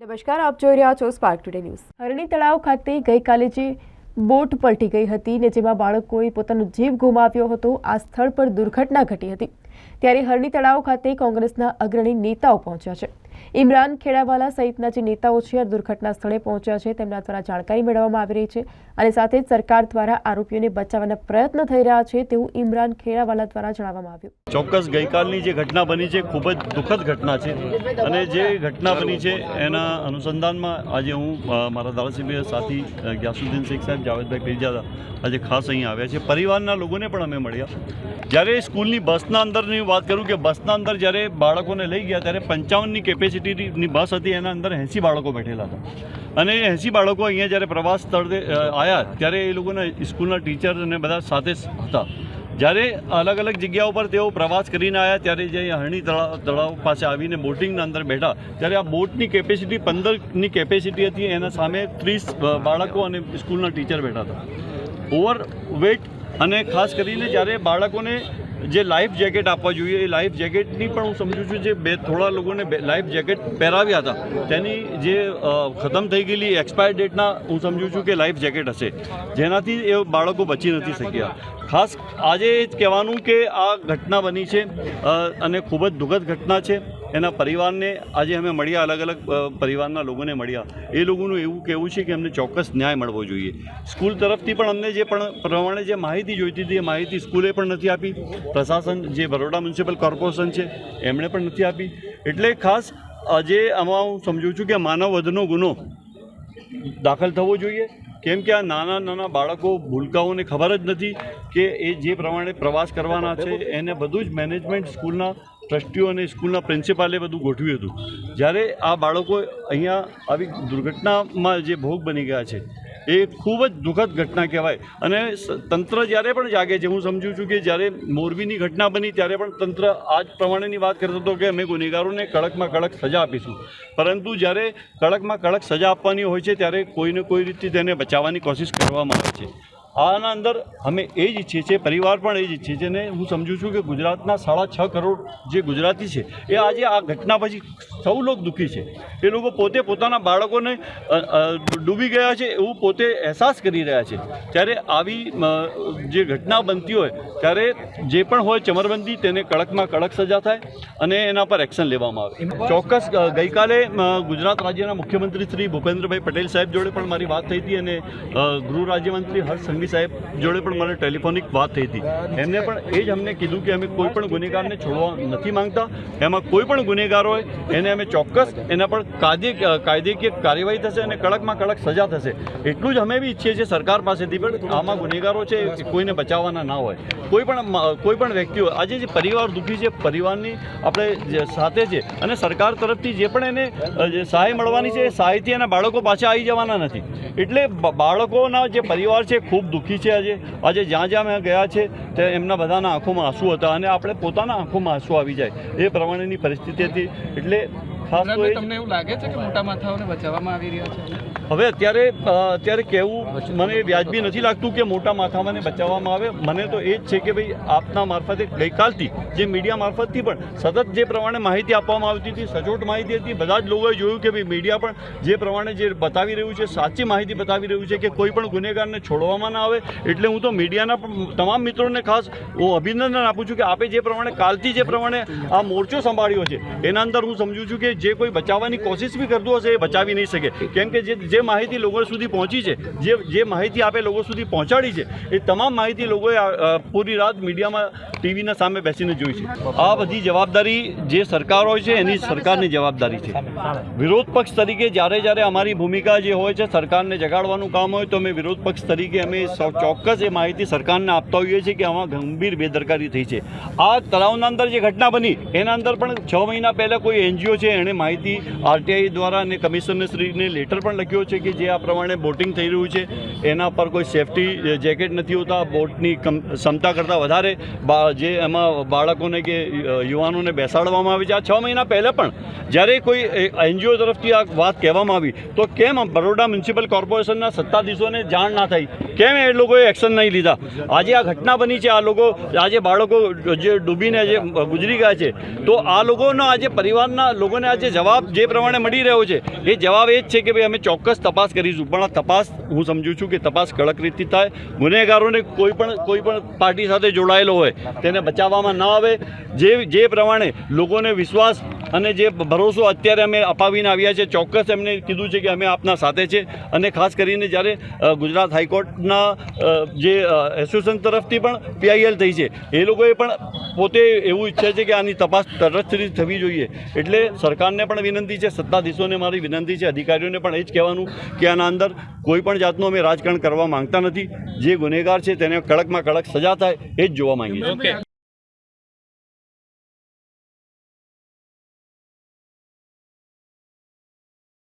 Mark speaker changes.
Speaker 1: નમસ્કાર, આપ જોઈ રહ્યા છો સ્પાર્ક ટુડે ન્યૂઝ હરણી તળાવ ખાતે ગઈકાલે જે બોટ પલટી ગઈ હતી ને જેમાં બાળકોએ પોતાનો જીવ ગુમાવ્યો હતો, આ સ્થળ પર દુર્ઘટના ઘટી હતી. ત્યારે હરણી તળાવ ખાતે કોંગ્રેસના અગ્રણી નેતાઓ પહોંચ્યા છે. ઇમરાન ખેડાવાલા સહિતના જે નેતાઓ છે દુર્ઘટના સ્થળે પહોંચ્યા છે, તેમના દ્વારા જાણકારી મેળવવામાં આવી રહી છે અને સાથે જ સરકાર દ્વારા આરોપીઓને બચાવવાના પ્રયત્ન થઈ રહ્યા છે તેવું ઇમરાન ખેડાવાલા દ્વારા જણાવવામાં આવ્યું.
Speaker 2: ચોક્કસ ગઈકાલની જે ઘટના બની છે, ખૂબ જ દુઃખદ ઘટના છે અને જે ઘટના બની છે, એના અનુસંધાનમાં આજે હું મારા ધારાસભ્ય સાથી ગ્યાસુદ્દીન શેખ સાહેબ, જાવેદભાઈ પીરજાદા આજે ખાસ અહીં આવ્યા છે. પરિવારના લોકોને પણ અમે મળ્યા. જ્યારે સ્કૂલની બસના અંદરની વાત કરું કે બસના અંદર જ્યારે બાળકોને લઈ ગયા, ત્યારે પંચાવનની કેપેસિટીની બસ હતી, એના અંદર એંસી બાળકો બેઠેલા હતા. અને એ એંસી બાળકો અહીંયા જ્યારે પ્રવાસ સ્થળે આવ્યા ત્યારે એ લોકોના સ્કૂલના ટીચર અને બધા સાથે હતા. જ્યારે અલગ અલગ જગ્યાઓ પર તેઓ પ્રવાસ કરીને આવ્યા ત્યારે જે હરણી તળાવ તળાવ પાસે આવીને બોટિંગના અંદર બેઠા, ત્યારે આ બોટની કેપેસિટી પંદરની કેપેસિટી હતી, એના સામે ત્રીસ બાળકો અને સ્કૂલના ટીચર બેઠા હતા. ઓવર વેટ અને ખાસ કરીને જ્યારે બાળકોને જે લાઈફ જેકેટ આપવા જોઈએ, એ લાઈફ જેકેટની પણ હું સમજુ છું જે બે, થોડા લોકોને લાઈફ જેકેટ પહેરાવ્યા હતા, તેની જે ખતમ થઈ ગયેલી એક્સપાયર ડેટના હું સમજુ છું કે લાઈફ જેકેટ હશે. જેનાથી એ બાળકો બચી નથી શક્યા. ખાસ આજે એ જ કહેવાનું કે આ ઘટના બની છે અને ખૂબ જ દુઃખદ ઘટના છે. એના પરિવારને આજે અમે મળ્યા અલગ અલગ પરિવારના લોકોને મળ્યા. એ લોકોનું એવું કહેવું છે કે અમને ચોક્કસ ન્યાય મળવો જોઈએ. સ્કૂલ તરફથી પણ અમને જે પણ પ્રમાણે જે માહિતી જોઈતી હતી, એ માહિતી સ્કૂલે પણ નથી આપી. પ્રશાસન જે બરોડા મ્યુનિસિપલ કોર્પોરેશન છે, એમણે પણ નથી આપી. એટલે ખાસ આજે આમાં હું સમજુ છું કે માનવ વધનો ગુનો દાખલ થવો જોઈએ. કેમ કે આ નાના નાના બાળકો ભૂલકાઓને ખબર જ નથી કે એ જે પ્રમાણે પ્રવાસ કરવાના છે, એને બધું જ મેનેજમેન્ટ સ્કૂલના ટ્રસ્ટીઓ અને સ્કૂલના પ્રિન્સિપાલે બધું ગોઠવ્યું હતું. જ્યારે આ બાળકો અહીંયા આવી દુર્ઘટનામાં જે ભોગ બની ગયા છે, એ ખૂબ જ દુઃખદ ઘટના કહેવાય. અને તંત્ર જ્યારે પણ જાગે છે, હું સમજુ છું કે જ્યારે મોરબીની ઘટના બની, ત્યારે પણ તંત્ર આ જ પ્રમાણેની વાત કરતો હતો કે અમે ગુનેગારોને કડકમાં કડક સજા આપીશું. પરંતુ જ્યારે કડકમાં કડક સજા આપવાની હોય છે, ત્યારે કોઈને કોઈ રીતે તેને બચાવવાની કોશિશ કરવામાં આવે છે. આના અંદર અમે એ જ ઈચ્છીએ છીએ, પરિવાર પણ એ જ ઈચ્છીએ છીએ અને હું સમજુ છું કે ગુજરાતના સાડા છ કરોડ જે ગુજરાતી છે, એ આજે આ ઘટના પછી સૌ લોક દુઃખી છે. એ લોકો પોતે પોતાના બાળકોને ડૂબી ગયા છે એવું પોતે અહેસાસ કરી રહ્યા છે. ત્યારે આવી જે ઘટના બનતી હોય, ત્યારે જે પણ હોય ચમરબંધી તેને કડકમાં કડક સજા થાય અને એના પર એક્શન લેવામાં આવે. ચોક્કસ ગઈકાલે ગુજરાત રાજ્યના મુખ્યમંત્રી શ્રી ભૂપેન્દ્રભાઈ પટેલ સાહેબ જોડે પણ મારી વાત થઈ હતી અને ગૃહ રાજ્યમંત્રી હર્ષ સાહેબ જોડે પણ મારે ટેલિફોનિક વાત થઈ હતી. એમને પણ એ જ અમને કીધું કે અમે કોઈ પણ ગુનેગારને છોડવા નથી માંગતા. એમાં કોઈ પણ ગુનેગાર હોય, એને અમે ચોક્કસ એના પર કાયદે, કાયદેકીય કાર્યવાહી થશે અને કડકમાં કડક સજા થશે. એટલું જ અમે બી ઈચ્છીએ છીએ સરકાર પાસેથી, પણ આમાં ગુનેગારો છે કોઈને બચાવવાના ના હોય. કોઈ પણ કોઈ પણ વ્યક્તિઓ આજે જે પરિવાર દુઃખી છે, પરિવારની આપણે સાથે છે અને સરકાર તરફથી જે પણ એને સહાય મળવાની છે, એ સહાયથી એના બાળકો પાછા આવી જવાના નથી. એટલે બાળકોના જે પરિવાર છે, ખૂબ દુઃખી છે આજે. આજે જ્યાં જ્યાં મેં ગયા છે તે એમના બધાના આંખોમાં આંસુ હતા અને આપણે પોતાના આંખોમાં આંસુ આવી જાય. એ પ્રમાણેની પરિસ્થિતિ હતી. એટલે ખાસ તો
Speaker 3: તમને એવું લાગે છે કે મોટા માથાઓને બચાવવામાં આવી રહ્યા છે?
Speaker 2: હવે અત્યારે અત્યારે કહેવું મને વ્યાજબી નથી લાગતું કે મોટા માથામાંને બચાવવામાં આવે. મને તો એ જ છે કે ભાઈ આપના મારફતે ગઈકાલથી જે મીડિયા મારફતથી પણ સતત જે પ્રમાણે માહિતી આપવામાં આવતી હતી સચોટ માહિતી હતી બધા જ લોકોએ જોયું કે ભાઈ મીડિયા પણ જે પ્રમાણે જે બતાવી રહ્યું છે સાચી માહિતી બતાવી રહ્યું છે કે કોઈ પણ ગુનેગારને છોડવામાં ના આવે. એટલે હું તો મીડિયાના પણ તમામ મિત્રોને ખાસ હું અભિનંદન આપું છું કે આપે જે પ્રમાણે કાલથી જે પ્રમાણે આ મોરચો સંભાળ્યો છે એના અંદર હું સમજુ છું કે જે કોઈ બચાવવાની કોશિશ બી કરતું હશે એ બચાવી નહીં શકે. કેમ કે જે માહિતી લોકો સુધી પહોંચી છે, જે જે માહિતી આપે લોકો સુધી પહોંચાડી છે, એ તમામ માહિતી લોકોએ પૂરી રાત મીડિયામાં, ટીવીના સામે બેસીને જોઈ છે. આ બધી જવાબદારી જે સરકાર હોય છે, એની સરકારની જવાબદારી છે. વિરોધ પક્ષ તરીકે જ્યારે જ્યારે અમારી ભૂમિકા જે હોય છે, સરકારને જગાડવાનું કામ હોય, તો અમે વિરોધ પક્ષ તરીકે અમે ચોક્કસ એ માહિતી સરકારને આપતા હોઈએ છીએ કે આમાં ગંભીર બેદરકારી થઈ છે. આ તળાવના અંદર જે ઘટના બની, એના અંદર પણ છ મહિના પહેલાં કોઈ એનજીઓ છે એણે માહિતી આરટીઆઈ દ્વારા અને કમિશનરશ્રીને લેટર પણ લખ્યો છે કે જે આ પ્રમાણે બોટિંગ થઈ રહ્યું છે. એના પર કોઈ સેફટી જેકેટ નથી હોતા. બોટની ક્ષમતા કરતાં વધારે જે એમાં બાળકોને કે યુવાનોને બેસાડવામાં આવે છે. આ છ મહિના પહેલાં પણ જ્યારે કોઈ એનજીઓ તરફથી આ વાત કહેવામાં આવી, તો કેમ બરોડા મ્યુનિસિપલ કોર્પોરેશનના સત્તાધીશોને જાણ ના થઈ? કેમ એ લોકોએ એક્શન નહીં લીધા? આજે આ ઘટના બની છે. આ લોકો, આજે બાળકો જે ડૂબીને જે ગુજરી ગયા છે. તો આ લોકોનો આજે પરિવારના લોકોને આ જે જવાબ જે પ્રમાણે મળી રહ્યો છે, એ જવાબ એ જ છે કે ભાઈ અમે ચોક્કસ તપાસ કરીશું. પણ તપાસ, હું સમજુ છું કે તપાસ કડક રીતથી થાય. ગુનેગારોને કોઈ પણ કોઈ પણ પાર્ટી સાથે જોડાયેલો હોય, તેને બચાવવામાં ન આવે. જે જે પ્રમાણે લોકોને વિશ્વાસ અને જે ભરોસો અત્યારે અમે અપાવીને આવ્યા છે, ચોક્કસ એમને કીધું છે કે અમે આપના સાથે છે. અને ખાસ કરીને જ્યારે ગુજરાત હાઈકોર્ટના જે એસોસિએશન તરફથી પણ પીઆઈએલ થઈ છે, એ લોકોએ પણ પોતે એવું ઈચ્છે છે કે આની તપાસ તરતથી થવી જોઈએ. એટલે સરકારને પણ વિનંતી છે, સત્તાધીશોને મારી વિનંતી છે, અધિકારીઓને પણ એ જ કહેવાનું કે આના અંદર કોઈ પણ જાતનું અમે રાજકારણ કરવા માંગતા નથી. જે ગુનેગાર છે, તેને કડકમાં કડક સજા થાય એ જ જોવા માંગીએ છીએ.